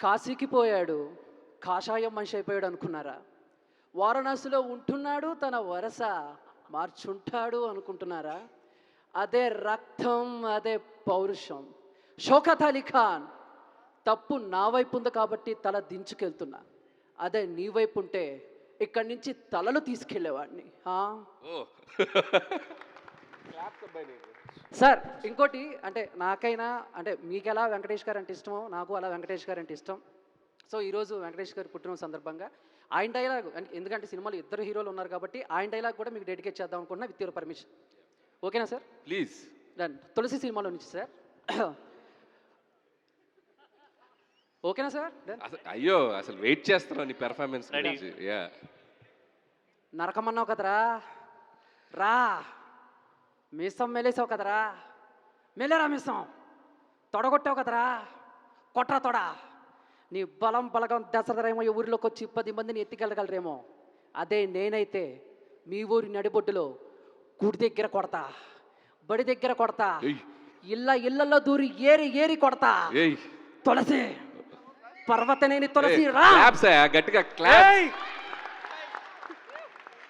కాశీకి పోయాడు కాషాయం మనిషి అయిపోయాడు అనుకున్నారా? వారణాసిలో ఉంటున్నాడు తన వరస మార్చుంటాడు అనుకుంటున్నారా? అదే రక్తం అదే పౌరుషం. షోకత్ అలీ ఖాన్ తప్పు నా వైపు ఉంది కాబట్టి తల దించుకెళ్తున్నా. అదే నీ వైపు ఉంటే ఇక్కడి నుంచి తలలు తీసుకెళ్ళేవాడిని. సార్ ఇంకోటి అంటే నాకైనా అంటే మీకు ఎలా వెంకటేష్ గారు అంటే ఇష్టమో నాకు అలా వెంకటేష్ గారు అంటే ఇష్టం. సో ఈరోజు వెంకటేష్ గారు పుట్టిన సందర్భంగా ఆయన డైలాగ్ అంటే- ఎందుకంటే సినిమాలో ఇద్దరు హీరోలు ఉన్నారు కాబట్టి ఆయన డైలాగ్ కూడా మీకు డెడికేట్ చేద్దాం అనుకుంటున్నా విత్ యువర్ పర్మిషన్. ఓకేనా సార్? ప్లీజ్. డన్ తులసి సినిమాలో నుంచి సార్. ఓకేనా సార్? అయ్యో అసలు వెయిట్ చేస్తున్నాను నీ పెర్ఫార్మెన్స్ యా నరకమన్నావు కదరా. రా. మీసం మెలేసావు కదరా. మెలేరా మీసం. తొడగొట్టావు కదరా. కొట్రా తొడ. నీ బలం బలగం దసరేమో ఈ ఊరిలోకి వచ్చి పది మందిని ఎత్తికెళ్ళగలరేమో. అదే నేనైతే మీ ఊరి నడిబొడ్డులో గుడి దగ్గర కొడతా. బడి దగ్గర కొడతా. ఇళ్ళ ఇళ్ళల్లో దూరి ఏరి ఏరి కొడతా. తులసి. పర్వతనేని తులసి రా. గట్టిగా క్లాప్!